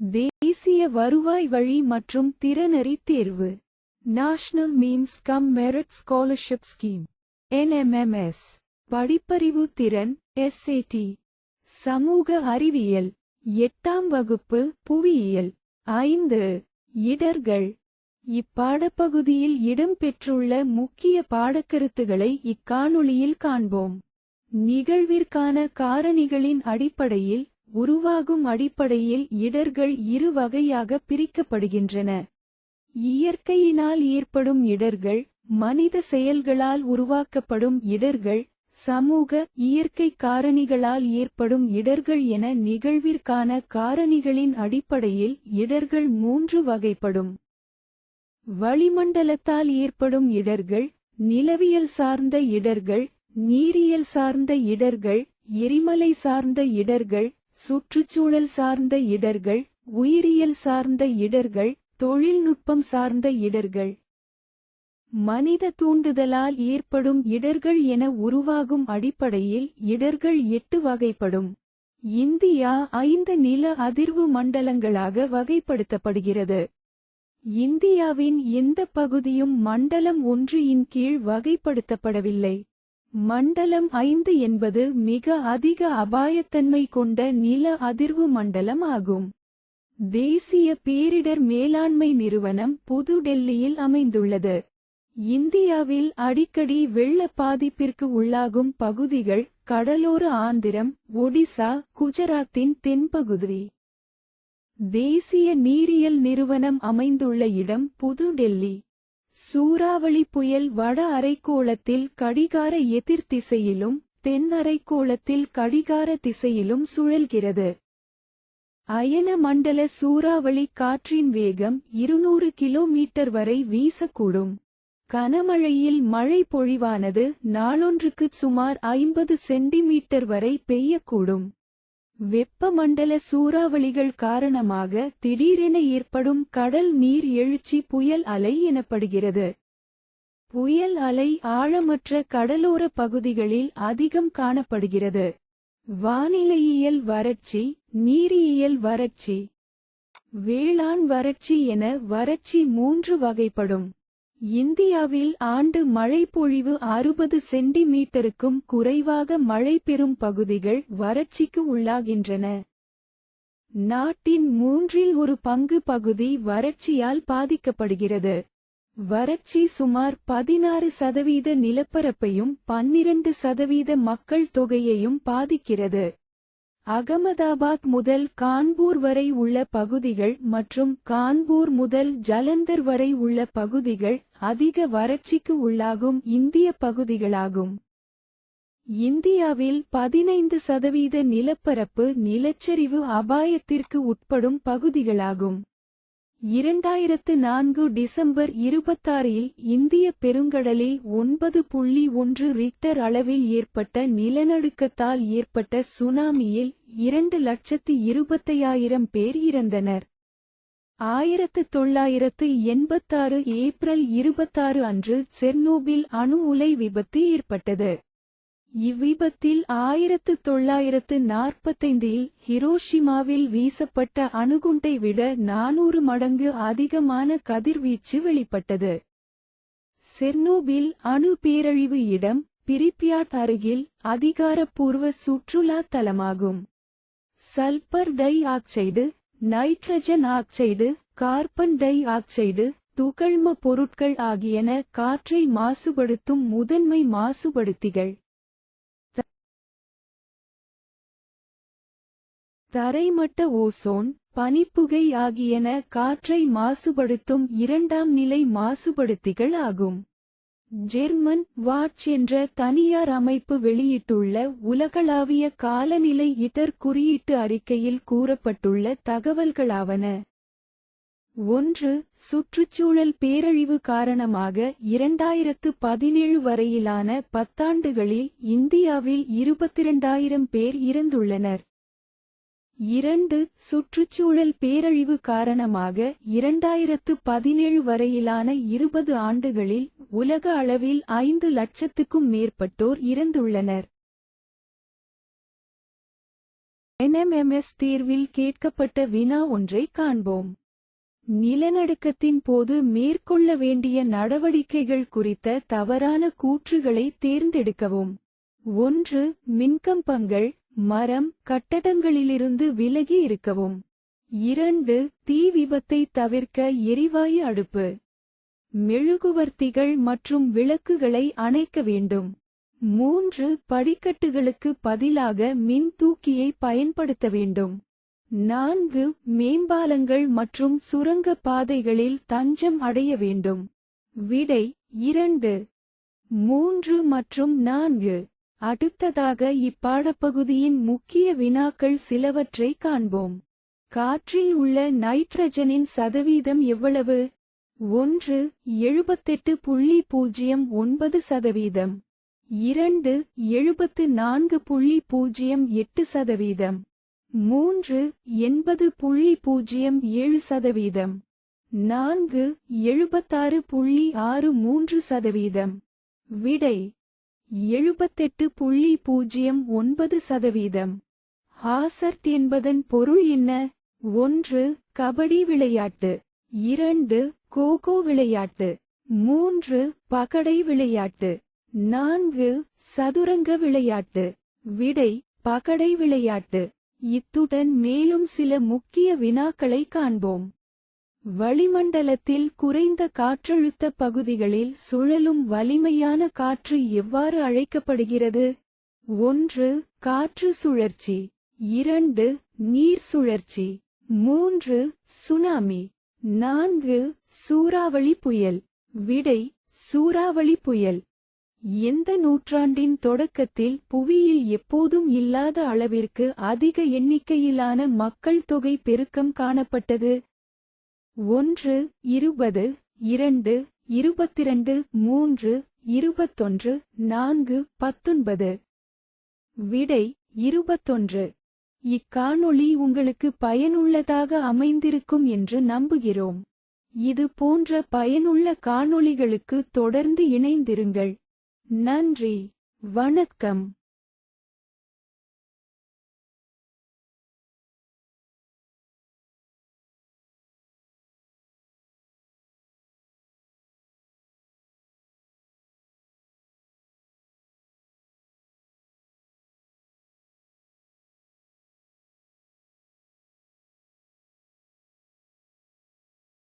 தேசிய வருவாய் வழி மற்றும் திறனறி தேர்வு. National means cum merit scholarship scheme NMMS படிப்பறிவு திறன் எஸ்ஏடி சமூக அறிவியல். எட்டாம் வகுப்பு புவியியல். ஐந்து. இடர்கள். இப்பாடப்பகுதியில் இடம்பெற்றுள்ள முக்கிய பாடக்கருத்துகளை இக்காணொளியில் காண்போம். நிகழ்விற்கான காரணிகளின் அடிப்படையில் உருவாகும் அடிப்படையில் இடர்கள் இரு வகையாக பிரிக்கப்படுகின்றன. இயற்கையினால் ஏற்படும் இடர்கள் மனித செயல்களால் உருவாக்கப்படும் இடர்கள் சமூக இயற்கை காரணிகளால் ஏற்படும் இடர்கள் என நிகழ்விற்கான காரணிகளின் அடிப்படையில் இடர்கள் மூன்று வகைப்படும். வளிமண்டலத்தால் ஏற்படும் இடர்கள் நிலவியல் சார்ந்த இடர்கள் நீரியல் சார்ந்த இடர்கள் எரிமலை சார்ந்த இடர்கள் சுற்றுச்சூழல் சார்ந்த இடர்கள் உயிரியல் சார்ந்த இடர்கள் தொழில்நுட்பம் சார்ந்த இடர்கள். மனித தூண்டுதலால் ஏற்படும் இடர்கள் என உருவாகும் அடிப்படையில் இடர்கள் எட்டு வகைப்படும். இந்தியா ஐந்து நில அதிர்வு மண்டலங்களாக வகைப்படுத்தப்படுகிறது. இந்தியாவின் எந்த பகுதியும் மண்டலம் ஒன்று இன் கீழ் வகைப்படுத்தப்படவில்லை. மண்டலம் ஐந்து என்பது மிக அதிக அபாயத்தன்மை கொண்ட நில அதிர்வு மண்டலம் ஆகும். தேசிய பேரிடர் மேலாண்மை நிறுவனம் புதுடெல்லியில் அமைந்துள்ளது. இந்தியாவில் அடிக்கடி வெள்ள பாதிப்பிற்கு உள்ளாகும் பகுதிகள் கடலோர ஆந்திரம் ஒடிசா குஜராத்தின் தென்பகுதி. தேசிய நீரியல் நிறுவனம் அமைந்துள்ள இடம் புதுடெல்லி. சூறாவளி புயல் வட அரைக்கோளத்தில் கடிகார எதிர் திசையிலும் தென் அரைக்கோளத்தில் கடிகார திசையிலும் சுழல்கிறது. அயன மண்டல சூறாவளி காற்றின் வேகம் இருநூறு கிலோமீட்டர் வரை வீசக்கூடும். கனமழையில் மழை பொழிவானது நாளொன்றுக்கு சுமார் ஐம்பது சென்டிமீட்டர் வரை பெய்யக்கூடும். வெப்பமண்டல சூறாவளிகள் காரணமாக திடீரென ஏற்படும் கடல் நீர் எழுச்சி புயல் அலை எனப்படுகிறது. புயல் அலை ஆழமற்ற கடலோர பகுதிகளில் அதிகம் காணப்படுகிறது. வானிலையியல் வறட்சி நீரியல் வறட்சி வேளாண் வறட்சி என வறட்சி மூன்று வகைப்படும். இந்தியாவில் ஆண்டு மழைப்பொழிவு அறுபது சென்டிமீட்டருக்கும் குறைவாக மழை பெறும் பகுதிகள் வறட்சிக்கு உள்ளாகின்றன. நாட்டின் மூன்றில் ஒரு பங்கு பகுதி வறட்சியால் பாதிக்கப்படுகிறது. வறட்சி சுமார் பதினாறு சதவீத நிலப்பரப்பையும் பன்னிரண்டு சதவீத மக்கள் தொகையையும் பாதிக்கிறது. அகமதாபாத் முதல் கான்பூர் வரை உள்ள பகுதிகள் மற்றும் கான்பூர் முதல் ஜலந்தர் வரை உள்ள பகுதிகள் அதிக வறட்சிக்கு உள்ளாகும் இந்திய பகுதிகளாகும். இந்தியாவில் பதினைந்து சதவீத நிலப்பரப்பு நிலச்சரிவு அபாயத்திற்கு உட்படும் பகுதிகளாகும். இரண்டாயிரத்து நான்கு டிசம்பர் இருபத்தாறில் இந்திய பெருங்கடலில் ஒன்பது புள்ளி ஒன்று ரிக்டர் அளவில் ஏற்பட்ட நிலநடுக்கத்தால் ஏற்பட்ட சுனாமியில் இரண்டு லட்சத்து இருபத்தையாயிரம் பேர் இறந்தனர். ஆயிரத்து தொள்ளாயிரத்து எண்பத்தாறு ஏப்ரல் இருபத்தாறு அன்று செர்னோபில் அணு உலை விபத்து ஏற்பட்டது. இவ்விபத்தில் ஆயிரத்து தொள்ளாயிரத்து நாற்பத்தைந்தில் ஹிரோஷிமாவில் வீசப்பட்ட அணுகுண்டை விட நானூறு மடங்கு அதிகமான கதிர்வீச்சு வெளிப்பட்டது. செர்னோபில் அணு பேரழிவு இடம் பிரிப்பியாட் அருகில் அதிகாரப்பூர்வ சுற்றுலா தலமாகும். Sulphur dioxide nitrogen oxide carbon dioxide துகள்ம பொருட்கள் ஆகியன காற்றை மாசுபடுத்தும் முதன்மை மாசுபடுத்திகள். தரைமட்ட ஓசோன் பனிப்புகை ஆகியன காற்றை மாசுபடுத்தும் இரண்டாம் நிலை மாசுபடுத்திகள் ஆகும். ஜெர்மன் வாட்ச் என்ற தனியார் அமைப்பு வெளியிட்டுள்ள உலகளாவிய காலநிலை இடர் குறியீட்டு அறிக்கையில் கூறப்பட்டுள்ள தகவல்களாவன. ஒன்று சுற்றுச்சூழல் பேரழிவு காரணமாக இரண்டாயிரத்து பதினேழு வரையிலான பத்தாண்டுகளில் இந்தியாவில் இருபத்திரண்டாயிரம் பேர் இறந்துள்ளனர். இரண்டு சுற்றுச்சூழல் பேரழிவு காரணமாக இரண்டாயிரத்து பதினேழு வரையிலான இருபது ஆண்டுகளில் உலக அளவில் ஐந்து லட்சத்துக்கும் மேற்பட்டோர் இறந்துள்ளனர். என்எம்எம்எஸ் தேர்வில் கேட்கப்பட்ட வினா ஒன்றை காண்போம். நிலநடுக்கத்தின் போது மேற்கொள்ள வேண்டிய நடவடிக்கைகள் குறித்த தவறான கூற்றுகளை தேர்ந்தெடுக்கவும். ஒன்று மின்கம்பங்கள் மரம் கட்டடங்களிலிருந்து விலகி இருக்கவும். இரண்டு தீ விபத்தை தவிர்க்க எரிவாயு அடுப்பு. மெழுகுவர்த்திகள் மற்றும் விளக்குகளை அணைக்க வேண்டும். மூன்று படிக்கட்டுகளுக்கு பதிலாக மின் தூக்கியை பயன்படுத்த வேண்டும். நான்கு மேம்பாலங்கள் மற்றும் சுரங்க பாதைகளில் தஞ்சம் அடைய வேண்டும். விடை இரண்டு மூன்று மற்றும் நான்கு. அடுத்ததாக இப்பாடப்பகுதியின் முக்கிய வினாக்கள் சிலவற்றை காண்போம். காற்றில் உள்ள நைட்ரஜனின் சதவீதம் எவ்வளவு? ஒன்று எழுபத்தெட்டு புள்ளி பூஜ்ஜியம் ஒன்பது சதவீதம். இரண்டு எழுபத்து நான்கு புள்ளி பூஜ்ஜியம் எட்டு சதவீதம். மூன்று எண்பது புள்ளி பூஜ்ஜியம் ஏழு சதவீதம். நான்கு எழுபத்தாறு புள்ளி ஆறு மூன்று சதவீதம். விடை எழுபத்தெட்டு புள்ளி பூஜ்ஜியம் ஒன்பது சதவீதம். ஹாசர்ட் என்பதன் பொருள் என்ன? ஒன்று கபடி விளையாட்டு. இரண்டு கோகோ விளையாட்டு. மூன்று பகடை விளையாட்டு. நான்கு சதுரங்க விளையாட்டு. விடை பகடை விளையாட்டு. இத்துடன் மேலும் சில முக்கிய வினாக்களை காண்போம். வளிமண்டலத்தில் குறைந்த காற்றழுத்த பகுதிகளில் சுழலும் வலிமையான காற்று எவ்வாறு அழைக்கப்படுகிறது? ஒன்று காற்று சுழற்சி. இரண்டு நீர் சுழற்சி. மூன்று சுனாமி. நான்கு சூறாவளி புயல். விடை சூறாவளி புயல். எந்த நூற்றாண்டின் தொடக்கத்தில் புவியில் எப்போதும் இல்லாத அளவிற்கு அதிக எண்ணிக்கையிலான மக்கள் தொகை பெருக்கம் காணப்பட்டது? ஒன்று இருபது இரண்டு இருபத்திரண்டு மூன்று இருபத்தொன்று நான்கு பத்தொன்பது. விடை இருபத்தொன்று. இக்காணொளி உங்களுக்கு பயனுள்ளதாக அமைந்திருக்கும் என்று நம்புகிறோம். இது போன்ற பயனுள்ள காணொளிகளுக்கு தொடர்ந்து இணைந்திருங்கள். நன்றி. வணக்கம்.